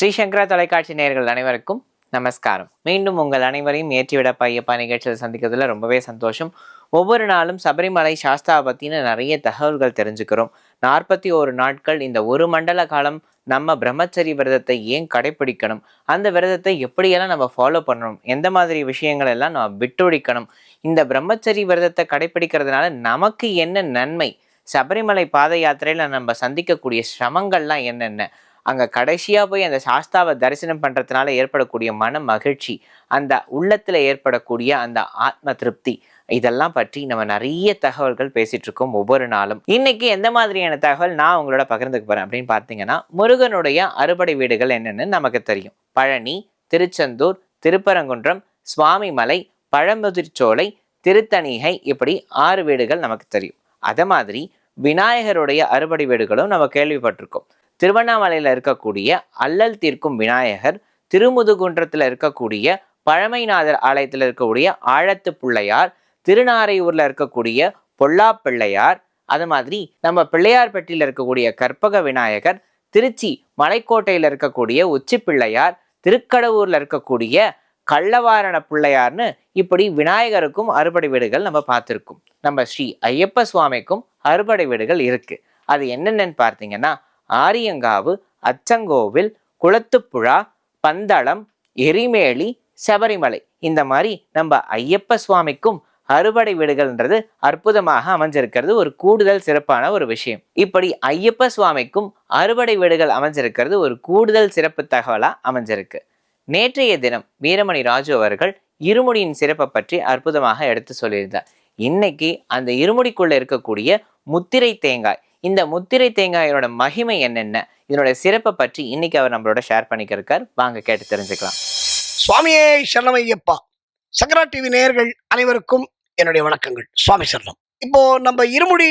ஸ்ரீ சங்கரா தொலைக்காட்சி நேயர்கள் அனைவருக்கும் நமஸ்காரம். மீண்டும் உங்கள் அனைவரையும் ஏற்றிவிட பையப்பா நிகழ்ச்சியில் சந்திக்கிறதுல ரொம்பவே சந்தோஷம். ஒவ்வொரு நாளும் சபரிமலை சாஸ்தாவை பற்றின நிறைய தகவல்கள் தெரிஞ்சுக்கிறோம். நாற்பத்தி ஒரு நாட்கள் இந்த ஒரு மண்டல காலம் நம்ம பிரம்மச்சரி விரதத்தை ஏன் கடைபிடிக்கணும் அந்த விரதத்தை எப்படியெல்லாம் நம்ம ஃபாலோ பண்ணணும்? எந்த மாதிரி விஷயங்கள் எல்லாம் நம்ம விட்டொழிக்கணும்? இந்த பிரம்மச்சரி விரதத்தை கடைபிடிக்கிறதுனால நமக்கு என்ன நன்மை? சபரிமலை பாத யாத்திரையில் நம்ம சந்திக்கக்கூடிய சிரமங்கள்லாம் என்னென்ன? அங்கே கடைசியாக போய் அந்த சாஸ்தாவை தரிசனம் பண்ணுறதுனால ஏற்படக்கூடிய மன மகிழ்ச்சி அந்த உள்ளத்தில் ஏற்படக்கூடிய அந்த ஆத்ம திருப்தி இதெல்லாம் பற்றி நம்ம நிறைய தகவல்கள் பேசிகிட்டு இருக்கோம் ஒவ்வொரு நாளும். இன்னைக்கு எந்த மாதிரியான தகவல் நான் உங்களோட பகிர்ந்துக்க போகிறேன் அப்படின்னு பார்த்தீங்கன்னா முருகனுடைய அறுபடை வீடுகள் என்னென்னு நமக்கு தெரியும். பழனி திருச்செந்தூர் திருப்பரங்குன்றம் சுவாமிமலை பழமுதிர்ச்சோலை திருத்தணிகை இப்படி ஆறு வீடுகள் நமக்கு தெரியும். அதை மாதிரி விநாயகருடைய அறுபடை வீடுகளும் நம்ம கேள்விப்பட்டிருக்கோம். திருவண்ணாமலையில் இருக்கக்கூடிய அல்லல் தீர்க்கும் விநாயகர் திருமுதுகுன்றத்தில் இருக்கக்கூடிய பழமைநாதர் ஆலயத்தில் இருக்கக்கூடிய ஆழத்து பிள்ளையார் திருநாரையூரில் இருக்கக்கூடிய பொல்லா பிள்ளையார் அது மாதிரி நம்ம பிள்ளையார்பட்டியில் இருக்கக்கூடிய கற்பக விநாயகர் திருச்சி மலைக்கோட்டையில் இருக்கக்கூடிய உச்சி பிள்ளையார் திருக்கடவுரில் இருக்கக்கூடிய கள்ளவாரண பிள்ளையார்னு இப்படி விநாயகருக்கும் அறுபடை வீடுகள் நம்ம பார்த்துருக்கோம். நம்ம ஸ்ரீ ஐயப்ப சுவாமிக்கும் அறுபடை வீடுகள் இருக்குது அது என்னென்னு பார்த்தீங்கன்னா ஆரியங்காவு அச்சங்கோவில் குளத்துப்புழா பந்தளம் எரிமேலி சபரிமலை. இந்த மாதிரி நம்ம ஐயப்ப சுவாமிக்கும் அறுபடை வீடுகள்ன்றது அற்புதமாக அமைஞ்சிருக்கிறது. ஒரு கூடுதல் சிறப்பான ஒரு விஷயம். இப்படி ஐயப்ப சுவாமிக்கும் அறுபடை வீடுகள் அமைஞ்சிருக்கிறது ஒரு கூடுதல் சிறப்பு தகவலாக அமைஞ்சிருக்கு. நேற்றைய தினம் வீரமணி ராஜு அவர்கள் இருமுடியின் சிறப்பை பற்றி அற்புதமாக எடுத்து சொல்லியிருந்தார். இன்னைக்கு அந்த இருமுடிக்குள்ள இருக்கக்கூடிய முத்திரை தேங்காய் இந்த முத்திரை தேங்காயோட மகிமை என்னென்ன? இதனோட சிறப்பை பற்றி இன்னைக்கு அவர் நம்மளோட ஷேர் பண்ணிக்கிருக்கார். வாங்க கேட்டு தெரிஞ்சுக்கலாம். சுவாமியே சரணமையப்பா. சங்கரா டிவி நேயர்கள் அனைவருக்கும் என்னுடைய வணக்கங்கள். சுவாமி சரணம். இப்போ நம்ம இருமுடி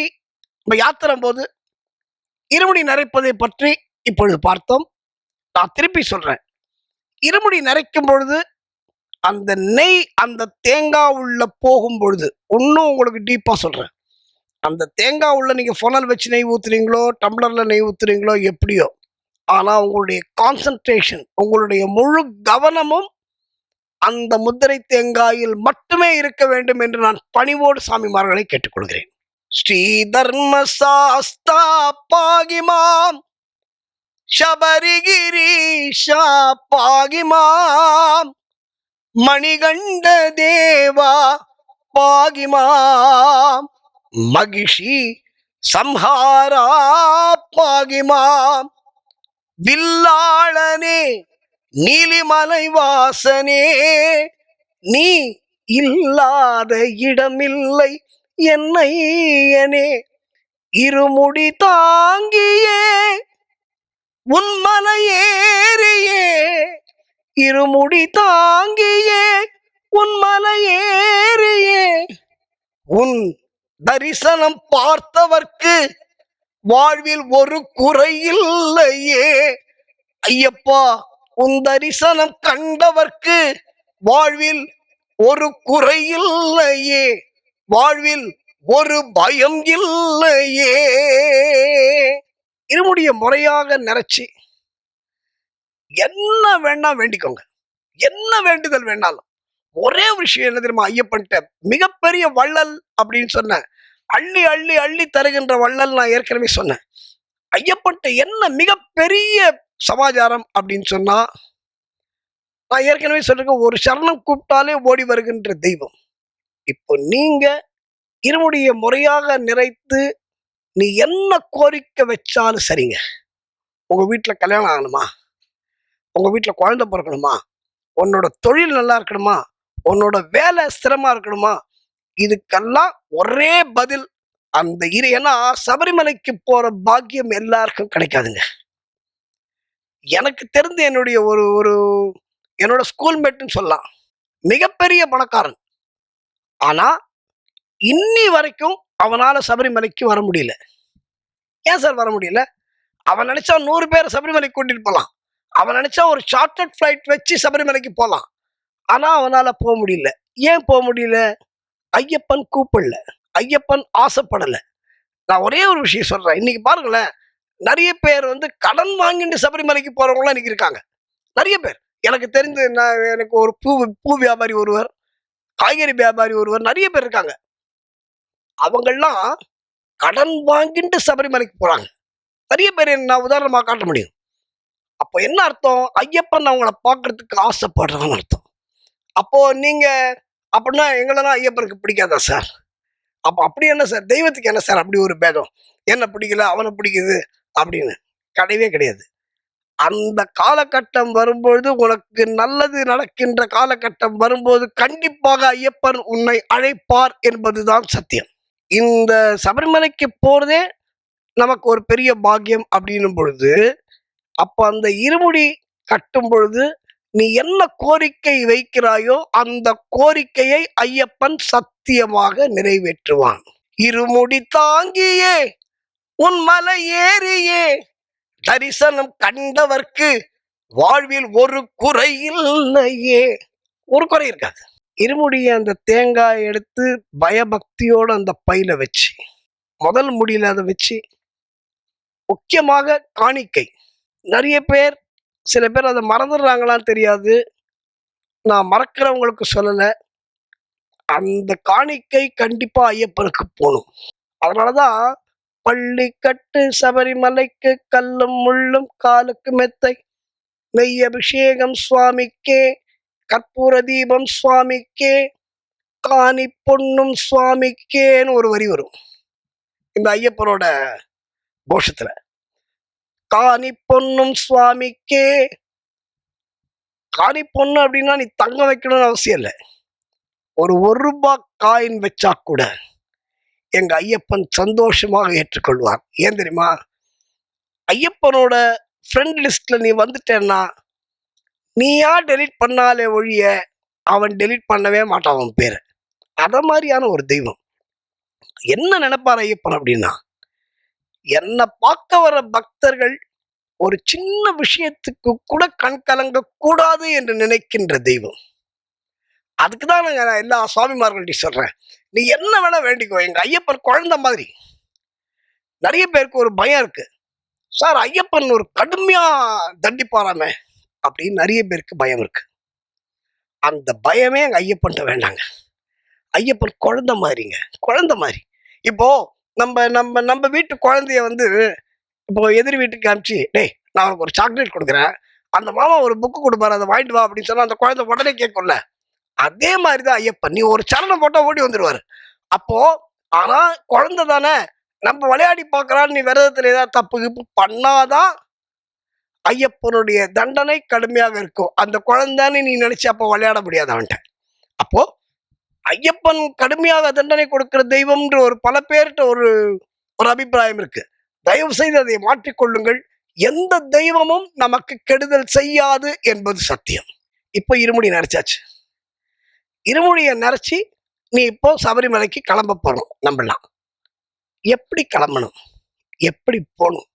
நம்ம யாத்திரம் போது இருமுடி நரைப்பதை பற்றி இப்பொழுது பார்த்தோம். நான் திருப்பி சொல்றேன். இருமுடி நரைக்கும் பொழுது அந்த நெய் அந்த தேங்காய் உள்ள போகும் பொழுது இன்னும் உங்களுக்கு டீப்பா சொல்றேன். அந்த தேங்காய் உள்ள நீங்கள் ஃபொனல் வச்சு நெய் ஊத்துறீங்களோ டம்ளரில் நெய் ஊத்துறீங்களோ எப்படியோ. ஆனால் உங்களுடைய கான்சன்ட்ரேஷன் உங்களுடைய முழு கவனமும் அந்த முத்திரை தேங்காயில் மட்டுமே இருக்க வேண்டும் என்று நான் பணிவோடு சாமிமார்களை கேட்டுக்கொள்கிறேன். ஸ்ரீ தர்ம சாஸ்தா பாகிமாம் சபரிகிரீஷா பாகிமாம் மணிகண்ட தேவா பாகிமாம். மகிஷி சம்ஹாரா வில்லாளனே நீலிமலை வாசனே நீ இல்லாத இடமில்லை என்னையனே இருமுடி தாங்கியே உன்மலையேறியே இருமுடி தாங்கியே உன்மலையேறியே உன் தரிசனம் பார்த்தவர்க்கு வாழ்வில் ஒரு குறையில்லையே ஐயப்பா உன் தரிசனம் கண்டவர்க்கு வாழ்வில் ஒரு குறையில்லையே வாழ்வில் ஒரு பயம் இல்லையே. இருமுடிய முறையாக நிறைச்சி என்ன வேணா வேண்டிக்கோங்க. என்ன வேண்டுதல் வேணாலும். ஒரே ஒரு விஷயம் என்ன தெரியுமா? ஐயப்பன்ட்ட மிகப்பெரிய வள்ளல் அப்படின்னு சொன்னேன். அள்ளி அள்ளி அள்ளி தருகின்ற வள்ளல் நான் ஏற்கனவே சொன்னேன். ஐயப்பன்ட்ட என்ன மிகப்பெரிய சமாச்சாரம் அப்படின்னு சொன்னா நான் ஏற்கனவே சொல்லிருக்கேன் ஒரு சரணம் கூப்பிட்டாலே ஓடி வருகின்ற தெய்வம். இப்போ நீங்க இருமுடிய முறையாக நிறைத்து நீ என்ன கோரிக்கை வச்சாலும் சரிங்க. உங்க வீட்டில் கல்யாணம் ஆகணுமா? உங்க வீட்டில் குழந்தை பிறக்கணுமா? உன்னோட தொழில் நல்லா இருக்கணுமா? உன்னோட வேலை ஸ்திரமா இருக்கணுமா? இதுக்கெல்லாம் ஒரே பதில் அந்த இரு ஏன்னா சபரிமலைக்கு போற பாக்கியம் எல்லாருக்கும் கிடைக்காதுங்க. எனக்கு தெரிந்து என்னுடைய ஒரு ஒரு என்னோட ஸ்கூல்மேட்னு சொல்லலாம். மிகப்பெரிய பணக்காரன். ஆனா இன்னி வரைக்கும் அவனால சபரிமலைக்கு வர முடியல. ஏன் சார் வர முடியல? அவன் நினைச்சா நூறு பேர் சபரிமலைக்கு கூட்டிட்டு போகலாம் அவன் நினைச்சா ஒரு சார்ட்டர்ட் ஃபிளைட் வச்சு சபரிமலைக்கு போகலாம் ஆனால் அவனால் போக முடியல. ஏன் போக முடியல? ஐயப்பன் கூப்பிடல. ஐயப்பன் ஆசைப்படலை. நான் ஒரே ஒரு விஷயம் சொல்கிறேன் இன்றைக்கி பாருங்களேன் நிறைய பேர் வந்து கடன் வாங்கிட்டு சபரிமலைக்கு போகிறவங்களாம் இன்றைக்கி இருக்காங்க. நிறைய பேர். எனக்கு தெரிந்து நான் எனக்கு ஒரு பூ பூ வியாபாரி ஒருவர் காய்கறி வியாபாரி ஒருவர் நிறைய பேர் இருக்காங்க. அவங்கெல்லாம் கடன் வாங்கிட்டு சபரிமலைக்கு போகிறாங்க நிறைய பேர் நான் உதாரணமாக காட்ட முடியும். அப்போ என்ன அர்த்தம்? ஐயப்பன் அவங்கள பார்க்கறதுக்கு ஆசைப்படுறான்னு அர்த்தம். அப்போ நீங்க அப்படின்னா எங்களெல்லாம் ஐயப்பனுக்கு பிடிக்காதா சார்? அப்போ அப்படி என்ன சார்? தெய்வத்துக்கு என்ன சார் அப்படி ஒரு பேதம்? என்ன பிடிக்கல அவனை பிடிக்குது அப்படின்னு. கிடையவே கிடையாது. அந்த காலகட்டம் வரும்பொழுது உனக்கு நல்லது நடக்கின்ற காலகட்டம் வரும்போது கண்டிப்பாக ஐயப்பன் உன்னை அழைப்பார் என்பதுதான் சத்தியம். இந்த சபரிமலைக்கு போறதே நமக்கு ஒரு பெரிய பாக்கியம் அப்படின்னும் பொழுது அப்போ அந்த இருமுடி கட்டும் பொழுது நீ என்ன கோரிக்கை வைக்கிறாயோ அந்த கோரிக்கையை ஐயப்பன் சத்தியமாக நிறைவேற்றுவான். இருமுடி தாங்கியே உன் மலை ஏறியே. தரிசனம் கண்டவர்க்கு வாழ்வில் ஒரு குறை இல்லையே. ஒரு குறை இருக்காது. இருமுடியை அந்த தேங்காய் எடுத்து பயபக்தியோட அந்த பையில வச்சு முதல் முடியில அதை வச்சு முக்கியமாக காணிக்கை. நிறைய பேர் சில பேர் அதை மறந்துடுறாங்களான்னு தெரியாது. நான் மறக்கிறவங்களுக்கு சொல்லலை. அந்த காணிக்கை கண்டிப்பாக ஐயப்பனுக்கு போகணும் அதனாலதான் பள்ளி கட்டு சபரிமலைக்கு கல்லும் முள்ளும் காலுக்கு மெத்தை நெய் அபிஷேகம் சுவாமிக்கே கற்பூர தீபம் சுவாமிக்கே காணி பொண்ணும் சுவாமிக்கேன்னு ஒரு வரி வரும். இந்த ஐயப்பனோட கோஷத்தில். காணி பொண்ணும் சுவாமிக்கே. காணி பொண்ணு அப்படின்னா நீ தங்க வைக்கணும்னு அவசியம் இல்லை. ஒரு ஒரு ரூபாய் காயின் வச்சா கூட எங்க ஐயப்பன் சந்தோஷமாக ஏற்றுக்கொள்வார் ஏன் தெரியுமா? ஐயப்பனோட ஃப்ரெண்ட் லிஸ்ட்ல நீ வந்துட்டேன்னா நீயா டெலீட் பண்ணாலே ஒழிய அவன் டெலீட் பண்ணவே மாட்டான் அவன் பேரை. அத மாதிரியான ஒரு தெய்வம். என்ன நினைப்பார் ஐயப்பன் அப்படின்னா என்னை பார்க்க வர பக்தர்கள் ஒரு சின்ன விஷயத்துக்கு கூட கண் கலங்க கூடாது என்று நினைக்கின்ற தெய்வம். அதுக்கு தான் நான் எல்லா சுவாமிமார்கள்ட்டையும் சொல்கிறேன் நீ என்ன வேணால் வேண்டிக்கோ. எங்கள் ஐயப்பன் குழந்தை மாதிரி. நிறைய பேருக்கு ஒரு பயம் இருக்குது சார் ஐயப்பன் ஒரு கடுமையாக தண்டிப்பாராமே அப்படின்னு நிறைய பேருக்கு பயம் இருக்குது அந்த பயமே எங்கள் ஐயப்பன்ட்ட வேண்டாங்க. ஐயப்பன் குழந்தை மாதிரிங்க. குழந்தை மாதிரி. இப்போது நம்ம நம்ம நம்ம வீட்டு குழந்தைய வந்து இப்போ எதிர் வீட்டுக்கு காமிச்சு டேய் நான் உனக்கு ஒரு சாக்லேட் கொடுக்குறேன். அந்த மாமா ஒரு புக்கு கொடுப்பாரு அதை வாங்கிட்டு வா அப்படின்னு சொன்னால் அந்த குழந்தை உடனே கேட்கும்ல அதே மாதிரி தான் ஐயப்பன் நீ ஒரு சரணம் போட்டால் ஓடி வந்துடுவார் அப்போது ஆனால் குழந்தை தானே நம்ம விளையாடி பார்க்கறான்னு நீ விரதத்தில் ஏதாவது தப்பு கிப்பு பண்ணாதான் ஐயப்பனுடைய தண்டனை கடுமையாக இருக்கும். அந்த குழந்தைன்னு நீ நினச்சி அப்போ விளையாட முடியாது அவன்கிட்ட. ஐயப்பன் கடுமையாக தண்டனை கொடுக்கிற தெய்வம்ன்ற ஒரு பல பேர்கிட்ட ஒரு ஒரு அபிப்பிராயம் இருக்கு. தயவு செய்து அதை மாற்றிக்கொள்ளுங்கள் எந்த தெய்வமும் நமக்கு கெடுதல் செய்யாது என்பது சத்தியம். இப்போ இருமுடி நரைச்சாச்சு. இருமுடியை நரைச்சி நீ இப்போ சபரிமலைக்கு கிளம்ப போகணும் நம்மளாம் எப்படி கிளம்பணும்? எப்படி போகணும்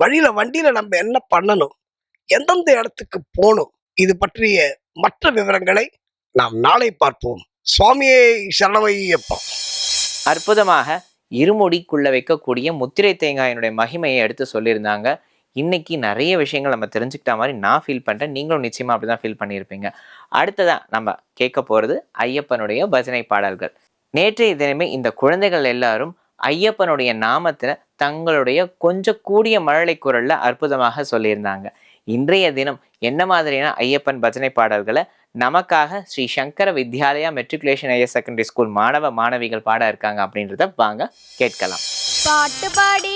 வழியில் வண்டியில் நம்ம என்ன பண்ணணும்? எந்தெந்த இடத்துக்கு போகணும்? இது பற்றிய மற்ற விவரங்களை நாம் நாளை பார்ப்போம். சுவாமியை சரணமையப்பா அற்புதமாக இருமுடிக்குள்ள வைக்கக்கூடிய முத்திரை தேங்காயினுடைய மகிமையை எடுத்து சொல்லியிருந்தாங்க. இன்னைக்கு நிறைய விஷயங்கள் நம்ம தெரிஞ்சுக்கிட்ட மாதிரி நான் ஃபீல் பண்ணுறேன் நீங்களும் நிச்சயமாக அப்படி தான் ஃபீல் பண்ணியிருப்பீங்க. அடுத்ததா நம்ம கேட்க போகிறது ஐயப்பனுடைய பஜனை பாடல்கள். நேற்றைய தினமே இந்த குழந்தைகள் எல்லாரும் ஐயப்பனுடைய நாமத்தில் தங்களுடைய கொஞ்சம் கூடிய மழலை குரலில் அற்புதமாக சொல்லியிருந்தாங்க. இன்றைய தினம் என்ன மாதிரியான ஐயப்பன் பஜனை பாடல்களை நமக்காக Sri Sankara Vidyalaya matriculation higher secondary school மாணவ மாணவிகள் பாட இருக்காங்க அப்படின்றத வாங்க கேட்கலாம். பாட்டு பாடி